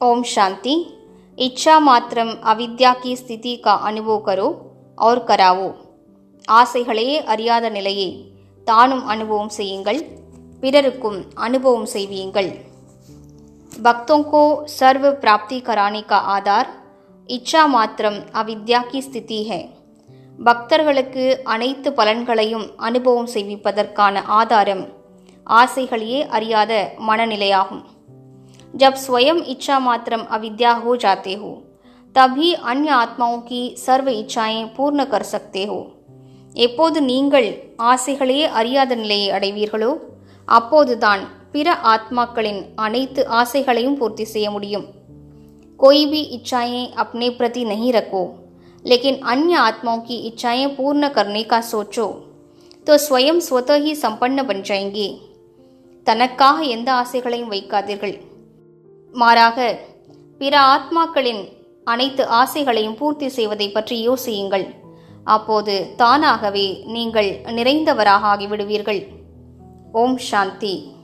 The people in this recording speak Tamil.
ओम शांति इच्छा मात्रम अविद्या की स्थिति का अनुभव करो और करावो ஆசைகளையே அறியாத நிலையை தானும் அனுபவம் செய்யுங்கள் பிறருக்கும் அனுபவம் செய்வீங்கள் भक्तों को सर्व प्राप्ति कराने का आधार इच्छा மாத்திரம் அவித்யா की स्थिति है பக்தர்களுக்கு அனைத்து பலன்களையும் அனுபவம் செய்விப்பதற்கான ஆதாரம் ஆசைகளையே அறியாத மனநிலையாகும் जब स्वयं इच्छा मात्रम अविद्या हो जाते हो तभी अन्य आत्माओं की सर्व इच्छाएं पूर्ण कर सकते हो எப்போது நீங்கள் ஆசைகளையே அறியாத நிலையை அடைவீர்களோ அப்போதுதான் பிற ஆத்மாக்களின் அனைத்து ஆசைகளையும் பூர்த்தி செய்ய முடியும் कोई भी इच्छाएं अपने प्रति नहीं रखो लेकिन अन्य आत्माओं की इच्छाएं पूर्ण करने का सोचो तो स्वयं स्वतः ही संपन्न बन जाएंगे தனக்காக எந்த ஆசைகளையும் வைக்காதீர்கள் மாறாக பிற ஆத்மாக்களின் அனைத்து ஆசைகளையும் பூர்த்தி செய்வதை பற்றி யோசியுங்கள். அப்போது தானாகவே நீங்கள் நிறைந்தவராக ஆகிவிடுவீர்கள். ஓம் சாந்தி.